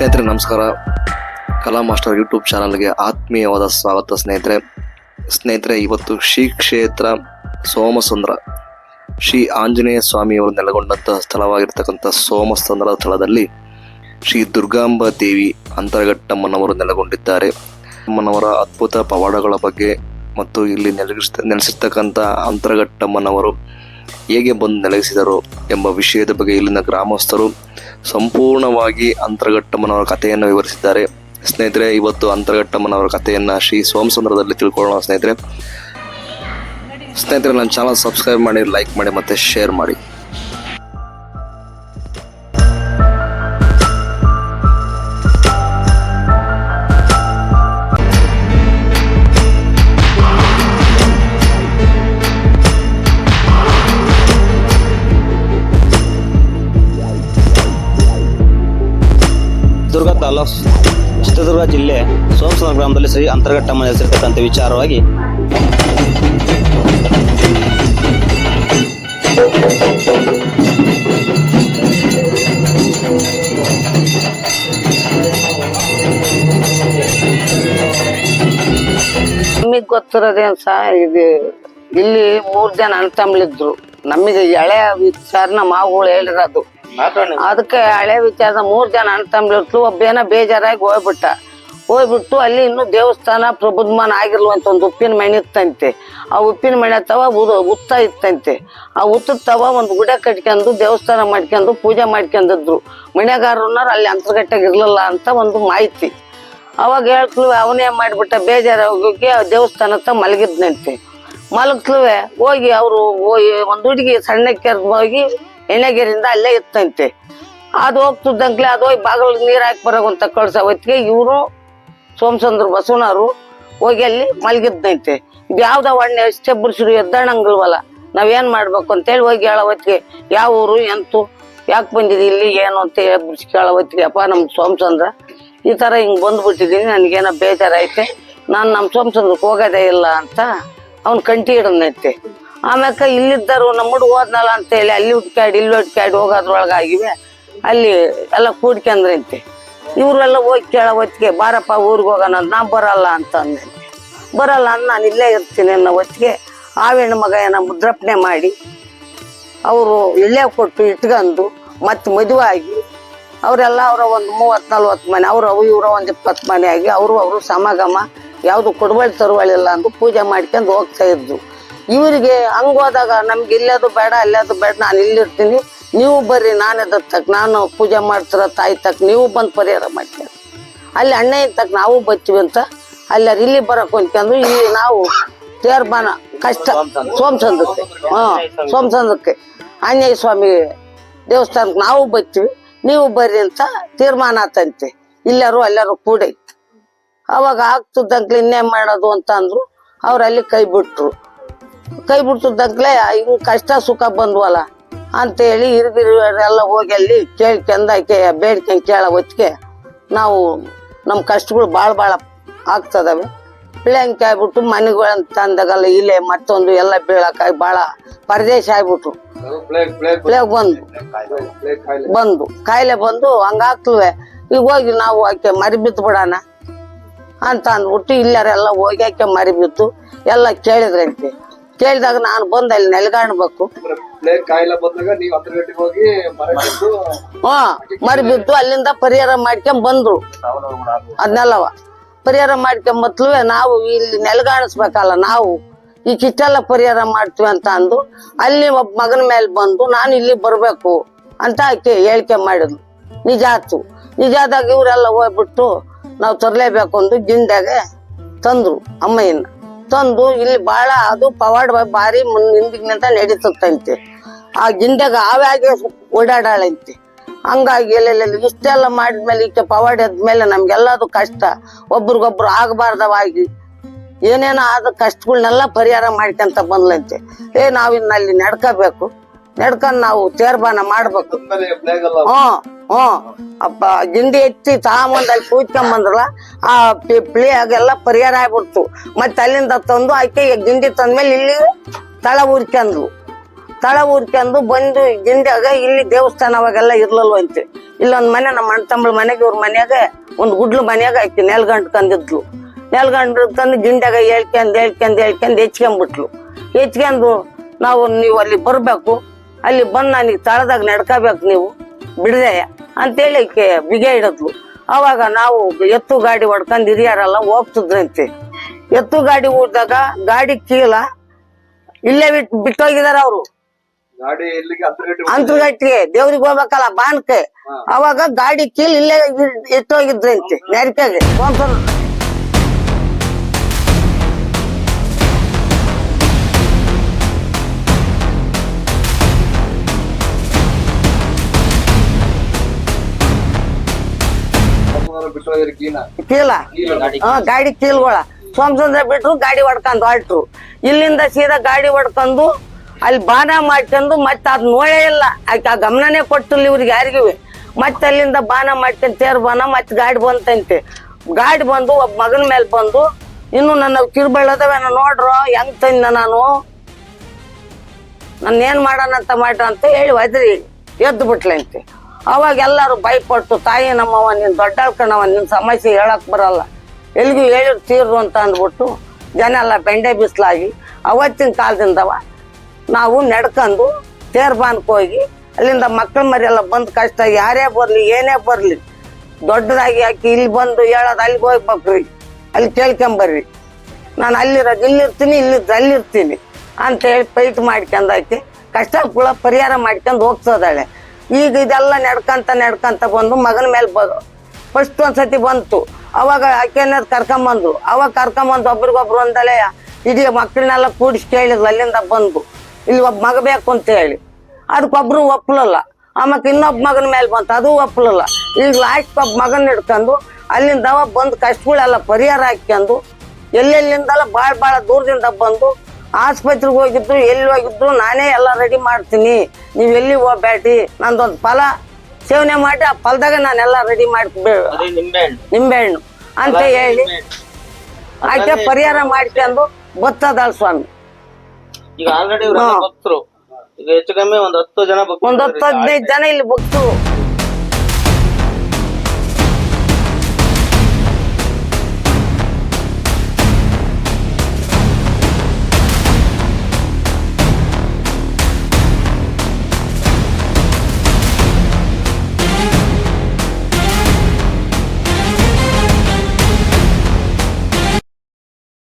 ಸ್ನೇಹಿತರೆ, ನಮಸ್ಕಾರ. ಕಲಾ ಮಾಸ್ಟರ್ ಯೂಟ್ಯೂಬ್ ಚಾನಲ್ಗೆ ಆತ್ಮೀಯವಾದ ಸ್ವಾಗತ ಸ್ನೇಹಿತರೆ. ಸ್ನೇಹಿತರೆ, ಇವತ್ತು ಶ್ರೀ ಕ್ಷೇತ್ರ ಸೋಮಸುಂದರ, ಶ್ರೀ ಆಂಜನೇಯ ಸ್ವಾಮಿಯವರು ನೆಲೆಗೊಂಡಂತಹ ಸ್ಥಳವಾಗಿರ್ತಕ್ಕಂಥ ಸೋಮಸುಂದರ ಸ್ಥಳದಲ್ಲಿ ಶ್ರೀ ದುರ್ಗಾಂಬ ದೇವಿ ಅಂತರಘಟ್ಟಮ್ಮನವರು ನೆಲೆಗೊಂಡಿದ್ದಾರೆ. ಅಮ್ಮನವರ ಅದ್ಭುತ ಪವಾಡಗಳ ಬಗ್ಗೆ ಮತ್ತು ಇಲ್ಲಿ ನೆಲೆಗಿಸ್ ನೆಲೆಸಿರ್ತಕ್ಕಂಥ ಅಂತರಘಟ್ಟಮ್ಮನವರು ಹೇಗೆ ಬಂದು ನೆಲೆಸಿದರು ಎಂಬ ವಿಷಯದ ಬಗ್ಗೆ ಇಲ್ಲಿನ ಗ್ರಾಮಸ್ಥರು ಸಂಪೂರ್ಣವಾಗಿ ಅಂತರಘಟ್ಟಮ್ಮನವರ ಕಥೆಯನ್ನು ವಿವರಿಸಿದ್ದಾರೆ. ಸ್ನೇಹಿತರೆ, ಇವತ್ತು ಅಂತರ್ಘಟ್ಟಮ್ಮನವರ ಕಥೆಯನ್ನು ಶ್ರೀ ಸೋಮಸುಂದರದಲ್ಲಿ ತಿಳ್ಕೊಳ್ಳೋಣ ಸ್ನೇಹಿತರೆ. ಸ್ನೇಹಿತರೆ, ನನ್ನ ಚಾನಲ್ ಸಬ್ಸ್ಕ್ರೈಬ್ ಮಾಡಿ ಲೈಕ್ ಮಾಡಿ ಮತ್ತೆ ಶೇರ್ ಮಾಡಿ. ತಾಲೂಕ್ ಚಿತ್ರದುರ್ಗ ಜಿಲ್ಲೆ ಸೋಮಸನ ಗ್ರಾಮದಲ್ಲಿ ಶ್ರೀ ಅಂತರ್ಘಟ್ಟಮ್ಮ ಹೆಸರಿರ್ತಕ್ಕಂಥ ವಿಚಾರವಾಗಿ ನಮಗ್ ಗೊತ್ತಿರೋದೇನ್ ಸಾ, ಇದು ಇಲ್ಲಿ ಮೂರ್ ಜನ ಅಣ್ತಂಬ್ಳಿದ್ರು ನಮಗೆ ಎಳೆ ವಿಚಾರನ ಮಾವುಗಳು ಹೇಳಿರೋದು. ಅದಕ್ಕೆ ಹಳೆ ವಿಚಾರ ಮೂರ್ ಜನ ಅಣ್ತಂಬ್ಲಿರ್ತು ಒಬ್ಬೇನ ಬೇಜಾರಾಗಿ ಹೋಗ್ಬಿಟ್ಟ. ಹೋಗ್ಬಿಟ್ಟು ಅಲ್ಲಿ ಇನ್ನು ದೇವಸ್ಥಾನ ಪ್ರಬುದ್ಧಮಾನ ಆಗಿರ್ಲಂತ ಒಂದು ಉಪ್ಪಿನ ಮಣಿ ಇತ್ತಂತೆ. ಆ ಉಪ್ಪಿನ ಮಣಿ ತವ ಉತ್ತ ಇತ್ತಂತೆ. ಆ ಉತ್ತದ ತವ ಒಂದು ಗುಡ ಕಟ್ಕೊಂಡು ದೇವಸ್ಥಾನ ಮಾಡ್ಕೊಂಡು ಪೂಜೆ ಮಾಡ್ಕೊಂಡಿದ್ರು. ಮನೆಗಾರನ್ನವ್ರು ಅಲ್ಲಿ ಅಂತರ್ಗಟ್ಟಾಗ ಇರ್ಲಿಲ್ಲ ಅಂತ ಒಂದು ಮಾಹಿತಿ. ಅವಾಗ ಹೇಳ್ಕ್ಲು ಅವನೇ ಮಾಡಿಬಿಟ್ಟ ಬೇಜಾರ ಹೋಗಿ ದೇವಸ್ಥಾನ ತ ಮಲಗಿದ್ನಂತೆ. ಮಲಗ್ಲುವೆ ಹೋಗಿ ಅವರು ಒಂದು ಹುಡುಗಿ ಸಣ್ಣಕ್ಕೆ ಹೋಗಿ ಎಣ್ಣೆಗೆರಿಂದ ಅಲ್ಲೇ ಇತ್ತಂತೆ. ಅದು ಹೋಗ್ತಿದ್ದಂಗ್ಲೆ ಅದು ಹೋಗಿ ಬಾಗಲ್ ನೀರು ಹಾಕಿ ಬರೋಂತ ಕಳ್ಸೋ ಹೊತ್ತಿಗೆ ಇವರು ಸೋಮಚಂದ್ರ ಬಸವನವರು ಹೋಗಿ ಅಲ್ಲಿ ಮಲಗಿದ್ನಂತೆ. ಇದು ಯಾವ್ದೋ ಒಣ್ಣೆ ಎಷ್ಟೇ ಬುರ್ಸಿರು ಎದ್ದಣಂಗಿಲ್ವಲ್ಲ, ನಾವೇನ್ ಮಾಡ್ಬೇಕು ಅಂತೇಳಿ ಹೋಗಿ ಹೇಳೋ ಯಾವ ಊರು, ಎಂತು, ಯಾಕೆ ಬಂದಿದೆ ಇಲ್ಲಿ, ಏನು ಅಂತ ಬಿಡ್ಸಿ ಕೇಳೋ ಹೊತ್ತಿಗೆ, ಅಪ್ಪ ನಮ್ಮ ಸೋಮಸಂದ್ರ ಈ ಥರ ಹಿಂಗೆ ಬಂದ್ಬಿಟ್ಟಿದ್ದೀನಿ ನನಗೇನೋ ಬೇಜಾರೈತೆ ನಾನು ನಮ್ಮ ಸೋಮಚಂದ್ರಕ್ಕೆ ಹೋಗೋದೇ ಇಲ್ಲ ಅಂತ ಅವ್ನು ಕಂಟಿ ಹಿಡಿದೈತೆ ಆಮ್ಯಾಕ ಇಲ್ಲಿದ್ದರು ನಮ್ಮ ಹುಡುಗ ಹೋದ್ನಲ್ಲ ಅಂತೇಳಿ ಅಲ್ಲಿ ಹುಡ್ಕ್ಯಾಡಿ, ಇಲ್ಲಿ ಹುಡ್ಕ್ಯಾಡಿ ಹೋಗೋದ್ರೊಳಗಾಗಿವೆ. ಅಲ್ಲಿ ಎಲ್ಲ ಕೂಡ್ಕೊಂಡ್ರಂತೆ ಇವರೆಲ್ಲ ಹೋಗಿ ಕೇಳ ಹೊತ್ತಿಗೆ, ಬಾರಪ್ಪ ಊರಿಗೆ ಹೋಗೋಣ ಅಂತ ನಾ ಬರಲ್ಲ ಅಂತ ಅಂದೆ. ಬರಲ್ಲ ಅಂತ ನಾನು ಇಲ್ಲೇ ಇರ್ತೀನಿ ಅನ್ನೋ ಹೊತ್ತಿಗೆ ಆವೇಣ ಮಗ ಏನ ಮುದ್ರಪಣೆ ಮಾಡಿ ಅವರು ಇಲ್ಲೇ ಕೊಟ್ಟು ಇಟ್ಕೊಂಡು ಮತ್ತೆ ಮದುವೆ ಆಗಿ ಅವರೆಲ್ಲ ಅವರ ಒಂದು ಮೂವತ್ತು, ನಲ್ವತ್ತು ಮನೆ, ಅವ್ರು, ಅವು, ಇವರ ಒಂದು ಇಪ್ಪತ್ತು ಮನೆ ಆಗಿ ಅವರು ಅವರು ಸಮಾಗಮ, ಯಾವುದು ಕೊಡಬಳಿ ತರುವಳಿಲ್ಲ ಅಂದು ಪೂಜೆ ಮಾಡ್ಕೊಂಡು ಹೋಗ್ತಾ ಇದ್ರು ಇವರಿಗೆ ಹಂಗ ಹೋದಾಗ ನಮ್ಗೆ ಇಲ್ಲದು ಬೇಡ ಅಲ್ಲದು ಬೇಡ, ನಾನು ಇಲ್ಲಿರ್ತೀನಿ. ನೀವು ಬರ್ರಿ, ನಾನು ತಕ್ಕ ನಾನು ಪೂಜೆ ಮಾಡ್ತಿರೋ ತಾಯಿ ತಕ್ಕ ನೀವು ಬಂದು ಪರಿಹಾರ ಮಾಡ್ತೀರ. ಅಲ್ಲಿ ಅಣ್ಣ ತಕ್ಕ ನಾವು ಬಚ್ಚಿವಿ ಅಂತ ಅಲ್ಲಿ ಇಲ್ಲಿ ಬರಕ್ ಹೊಂದ್ಕೊಂಡು ಇಲ್ಲಿ ನಾವು ತೇರ್ಮಾನ ಕಷ್ಟ, ಸೋಮಚಂದ್ರಕ್ಕೆ, ಹಾ ಸೋಮಸಂದಕ್ಕೆ ಆಂಜನೇಯ ಸ್ವಾಮಿ ದೇವಸ್ಥಾನಕ್ಕೆ ನಾವು ಬಚ್ಚಿವಿ. ನೀವು ಬರ್ರಿ ಅಂತ ತೀರ್ಮಾನ ಆತಂತೆ. ಇಲ್ಲಾರು ಎಲ್ಲರೂ ಕೂಡೈತಿ. ಅವಾಗ ಆಗ್ತದಂಕ್ಲೆ ಇನ್ನೇ ಮಾಡೋದು ಅಂತ ಅಂದ್ರು ಅವ್ರು ಅಲ್ಲಿ ಕೈ ಬಿಟ್ರು. ಕೈ ಬಿಡ್ತಿದ್ದಂಕ್ಲೆ ಹಿಂಗ್ ಕಷ್ಟ ಸುಖ ಬಂದ್ವಲ್ಲ ಅಂತೇಳಿ ಹಿರಿಗಿರಿಯರೆಲ್ಲ ಹೋಗಿ ಅಲ್ಲಿ ಕೇಳ್ಕೊಂಡ್ ಆಕೆ ಕೇಳ ಕೇಳೋ ಹೊತ್ತಿಗೆ ನಾವು ನಮ್ಮ ಕಷ್ಟಗಳು ಭಾಳ ಭಾಳ ಆಗ್ತದವೆ. ಬೆಳಂಕಿ ಆಗ್ಬಿಟ್ಟು ಅಂತ ತಂದಾಗಲ್ಲ ಇಲ್ಲೇ ಮತ್ತೊಂದು ಎಲ್ಲ ಬೀಳಕ್ಕಾಗಿ ಭಾಳ ಪರದೇಶ ಆಗ್ಬಿಟ್ರು. ಬಂದು. ಬಂದು. ಕಾಯಿಲೆ ಬಂದು ಹಂಗಾಗ್ತವೆ ಈಗ ಹೋಗಿ ನಾವು ಆಕೆ ಮರಿ ಬಿತ್ತು ಬಿಡೋಣ ಅಂತ ಅಂದ್ಬಿಟ್ಟು ಇಲ್ಲರೆಲ್ಲ ಹೋಗಿ ಆಕೆ ಮರಿ ಬಿತ್ತು. ಎಲ್ಲ ಕೇಳಿದ್ರಂತೆ. ಕೇಳಿದಾಗ ನಾನು ಬಂದು ಅಲ್ಲಿ ನೆಲೆಗಾಣ್ಬೇಕು. ಕಾಯಿಲೆ ಬಂದಾಗ ನೀವು ಅಂತರ್ಗಟ್ಟಿಗೆ ಹೋಗಿ ಹಾ ಮರಿ ಬಿದ್ದು ಅಲ್ಲಿಂದ ಪರಿಹಾರ ಮಾಡ್ಕೊಂಡ್ ಬಂದ್ರು. ಅದನ್ನೆಲ್ಲವ ಪರಿಹಾರ ಮಾಡ್ಕೊಂಬತ್ಲು ನಾವು ಇಲ್ಲಿ ನೆಲಗಾಣಿಸ್ಬೇಕಲ್ಲ ನಾವು. ಈ ಕಿಚ್ಚೆಲ್ಲ ಪರಿಹಾರ ಮಾಡ್ತೀವಿ ಅಂತ ಅಂದು ಅಲ್ಲಿ ಒಬ್ಬ ಮಗನ ಮೇಲೆ ಬಂದು ನಾನು ಇಲ್ಲಿ ಬರಬೇಕು ಅಂತ ಆಕೆ ಹೇಳಿಕೆ ಮಾಡಿದ್ಲು. ನಿಜ ಆತು ನಿಜ ಆದಾಗ ಇವರೆಲ್ಲ ಹೋಗ್ಬಿಟ್ಟು ನಾವು ತರಲೇಬೇಕು ಅಂದು ಜಿಂದಾಗೆ ತಂದ್ರು ಅಮ್ಮಯ್ಯನ. ತಂದು ಇಲ್ಲಿ ಬಹಳ ಅದು ಪವಾಡ್ ಬಾರಿ ಮುನ್ ನಡೀತೈತಿ ಆ ಗಿಂಡಾಗ ಆವ್ಯಾಗೆ ಓಡಾಡಾಳಂತೆ. ಹಂಗಾಗಿ ಎಲ್ಲೆಲ್ಲ ಇಷ್ಟೆಲ್ಲ ಮಾಡಿದ್ಮೇಲೆ ಈಕೆ ಪವಾಡ್ ಎದ್ಮೇಲೆ ನಮ್ಗೆಲ್ಲದು ಕಷ್ಟ. ಒಬ್ರಿಗೊಬ್ರು ಆಗಬಾರ್ದವಾಗಿ. ಏನೇನೋ ಆದ ಕಷ್ಟಗಳನ್ನೆಲ್ಲ ಪರಿಹಾರ ಮಾಡ್ಕೊಂತ ಬಂದ್ಲಂತೆ. ಏ ನಾವಿನ್ನ ಅಲ್ಲಿ ನಡ್ಕೋಬೇಕು. ನಡ್ಕೊಂಡ್ ನಾವು ತೇರ್ಬಾನ ಮಾಡ್ಬೇಕು. ಹ್ಮ್ ಹ್ಮ್ ಅಪ್ಪ ಗಿಂಡಿ ಎತ್ತಿ ತಾಮಂದ್ ಅಲ್ಲಿ ಕೂತ್ಕೊಂಡ್ ಬಂದ್ರಲ್ಲ ಆ ಪ್ಲೇಯಾಗೆಲ್ಲ ಪರಿಹಾರ ಆಗ್ಬಿಡ್ತು. ಮತ್ತೆ ಅಲ್ಲಿಂದ ತಂದು ಆಕೆ ಗಿಂಡಿ ತಂದ್ಮೇಲೆ ಇಲ್ಲಿ ತಳ ಊರ್ಕೊಂಡ್ರು ತಳ ಊರ್ಕೊಂಡು ಬಂದು ದಿಂಡ್ಯಾಗ ಇಲ್ಲಿ ದೇವಸ್ಥಾನ ಅವಾಗೆಲ್ಲ ಇರ್ಲಲ್ವಂತೆ ಇಲ್ಲೊಂದ್ ಮನೆ ನಮ್ಮ ಅಣ್ಣ ತಮ್ಮಳ ಮನೆಗೆ ಇವ್ರ ಮನ್ಯಾಗ ಒಂದ್ ಗುಡ್ಲು ಮನ್ಯಾಗ ಆಕಿ ನೆಲ್ಗಂಟ್ಕೊಂಡಿದ್ಲು ತಂದು ಗಿಂಡ್ಯಾಗ ಹೇಳ್ಕೊಂಡ್ ಹೇಳ್ಕೊಂಡ್ ಹೇಳ್ಕೊಂಡ್ ಹೆಚ್ಕೊಂಡ್ಬಿಟ್ಲು ಹೆಚ್ಕೊಂಡು ನಾವು ನೀವು ಅಲ್ಲಿ ಬರ್ಬೇಕು. ಅಲ್ಲಿ ಬಂದು ನನಗೆ ತಳದಾಗ ನಡ್ಕೋಬೇಕು ನೀವು ಬಿಡದೆ ಅಂತೇಳಿ ಹೇಳಿ ಬಿಗೆ ಇಡದ್ಲು ಅವಾಗ ನಾವು ಎತ್ತು ಗಾಡಿ ಹೊಡ್ಕೊಂಡು ಹಿರಿಯರೆಲ್ಲ ಹೋಗ್ತಿದ್ರಂತೆ. ಎತ್ತು ಗಾಡಿ ಹೋದಾಗ ಗಾಡಿ ಕೀಲ ಇಲ್ಲೇ ಬಿಟ್ ಬಿಟ್ಟೋಗಿದಾರ ಅವರು. ಅಂತರ್ಗಟ್ಟಿಗೆ ದೇವ್ರಿಗೆ ಹೋಗ್ಬೇಕಲ್ಲ ಬಾನ್ಕೆ ಅವಾಗ ಗಾಡಿ ಕೀಲ್ ಇಲ್ಲೇ ಇಟ್ಟೋಗಿದ್ರಂತೆ ನೆರಕೆಗೆ. ಕೀಲ. ಹಾ ಗಾಡಿ ಕೀಲ್ಗಳ. ಸೋಮಸಂದ್ರ ಬಿಟ್ರು ಗಾಡಿ ಹೊಡ್ಕೊಂಡು ಹೊರಟ್ರು. ಇಲ್ಲಿಂದ ಸೀದಾ ಗಾಡಿ ಹೊಡ್ಕೊಂಡು ಅಲ್ಲಿ ಬಾನ ಮಾಡ್ಕೊಂಡು ಮತ್ತೆ ಅದ್ ನೋಡೇ ಇಲ್ಲ. ಆಯ್ತು ಆ ಗಮನನೇ ಕೊಟ್ಟಿಲ್ಲ ಇವ್ರಿಗೆ ಯಾರಿಗೂ. ಮತ್ತೆ ಅಲ್ಲಿಂದ ಬಾನ ಮಾಡ್ಕೊಂಡು ತೇರ್ ಬಾನ ಮತ್ತೆ ಗಾಡಿ ಬಂತಂತೆ. ಗಾಡಿ ಬಂದು ಒಬ್ಬ ಮಗನ ಮೇಲೆ ಬಂದು ಇನ್ನು ನನ್ನ ಕಿರುಬಳ್ಳದವ ನೋಡ್ರು ಹೆಂಗ್ ತಂದ ನಾನು? ನನ್ನ ಏನ್ ಮಾಡೋಣಂತ ಮಾಡ್ರ ಅಂತ ಹೇಳಿ ಒದ್ರಿ ಎದ್ದು ಬಿಟ್ಲಂತೆ. ಅವಾಗ ಎಲ್ಲರೂ ಭಯಪಟ್ಟು, ತಾಯಿ ನಮ್ಮವ ದೊಡ್ಡ ದೊಡ್ಡಳ್ಕಣವ ನಿನ್ ಸಮಸ್ಯೆ ಹೇಳಕ್ ಬರಲ್ಲ. ಎಲ್ಲಿಗೂ ಹೇಳಿರ್ ತೀರ್ರು ಅಂತ ಅಂದ್ಬಿಟ್ಟು ಜನ ಎಲ್ಲ ಬೆಂಡೆ ಬಿಸಿಲಾಗಿ, ಅವತ್ತಿನ ಕಾಲದಿಂದವ ನಾವು ನಡ್ಕೊಂಡು ತೇರ್ಬಾನ್ಕ್ ಹೋಗಿ, ಅಲ್ಲಿಂದ ಮಕ್ಕಳ ಮರಿ ಎಲ್ಲ ಬಂದ್ ಕಷ್ಟ ಯಾರೇ ಬರ್ಲಿ, ಏನೇ ಬರ್ಲಿ, ದೊಡ್ಡದಾಗಿ ಹಾಕಿ ಇಲ್ಲಿ ಬಂದು ಹೇಳೋದು ಅಲ್ಲಿಗೆ ಹೋಗ್ಬೇಕ್ರಿ ಅಲ್ಲಿ ಕೇಳ್ಕೊಂಬರ್ರಿ. ನಾನು ಅಲ್ಲಿರೋದು ಇಲ್ಲಿರ್ತೀನಿ ಇಲ್ಲಿದ್ದು ಅಲ್ಲಿರ್ತೀನಿ ಅಂತ ಹೇಳಿ ಪೈಟ್ ಮಾಡ್ಕೊಂಡಾಕಿ ಕಷ್ಟ ಕೂಡ ಪರಿಹಾರ ಮಾಡ್ಕೊಂಡು ಹೋಗ್ತದಾಳೆ ಈಗ ಇದೆಲ್ಲ ನಡ್ಕಂತ ನಡ್ಕಂತ ಬಂದು ಮಗನ ಮೇಲೆ ಬ ಫಸ್ಟ್ ಒಂದ್ಸತಿ ಬಂತು. ಅವಾಗ ಆಕೆನ ಕರ್ಕೊಂಬಂದ್ರು ಅವಾಗ ಕರ್ಕೊಂಬಂದು ಒಬ್ರಿಗೊಬ್ರು ಒಂದಲೆ ಇಡೀ ಮಕ್ಕಳನ್ನೆಲ್ಲ ಕೂಡಿಸಿ ಕೇಳಿದ್ರು, ಅಲ್ಲಿಂದ ಬಂದು. ಇಲ್ಲಿ ಒಬ್ಬ ಮಗ ಬೇಕು ಅಂತ ಹೇಳಿ. ಅದಕ್ಕೊಬ್ರು ಒಪ್ಪಲಲ್ಲ ಆಮೇಲೆ ಇನ್ನೊಬ್ಬ ಮಗನ ಮೇಲೆ ಬಂತು. ಅದು ಒಪ್ಲಲ್ಲ. ಈಗ ಲಾಸ್ಟ್ ಒಬ್ಬ ಮಗನ ಹಿಡ್ಕೊಂಡು ಅಲ್ಲಿಂದ ಬಂದು ಕಷ್ಟಗಳೆಲ್ಲ ಪರಿಹಾರ ಹಾಕ್ಕೊಂಡು ಎಲ್ಲೆಲ್ಲಿಂದಲ್ಲ ಭಾಳ ಭಾಳ ದೂರದಿಂದ ಬಂದು ಆಸ್ಪತ್ರೆಗೆ ಹೋಗಿದ್ರು ಎಲ್ಲಿ ಹೋಗಿದ್ರು ನಾನೇ ಎಲ್ಲ ರೆಡಿ ಮಾಡ್ತೀನಿ. ನೀವು ಎಲ್ಲಿ ಹೋಗ್ಬೇಡಿ? ನಂದೊಂದು ಫಲ ಸೇವನೆ ಮಾಡಿ ಆ ಫಲದಾಗ ನಾನೆಲ್ಲ ರೆಡಿ ಮಾಡಿ ನಿಂಬೆಹಣ್ಣು ನಿಂಬೆಹಣ್ಣು ಅಂತ ಹೇಳಿ ಆಕೆ ಪರಿಹಾರ ಮಾಡ್ಕೊಂಡು ಬರ್ತದಾಳ ಸ್ವಾಮಿ. ಈಗ ಆಲ್ರೆಡಿ ಭಕ್ತರು. ಈಗ ಹೆಚ್ಚು ಕಮ್ಮಿ ಒಂದ್ ಹತ್ತು ಜನ ಒಂದ್ ಹತ್ತು ಹದಿನೈದು ಜನ ಇಲ್ಲಿ ಭಕ್ತರು.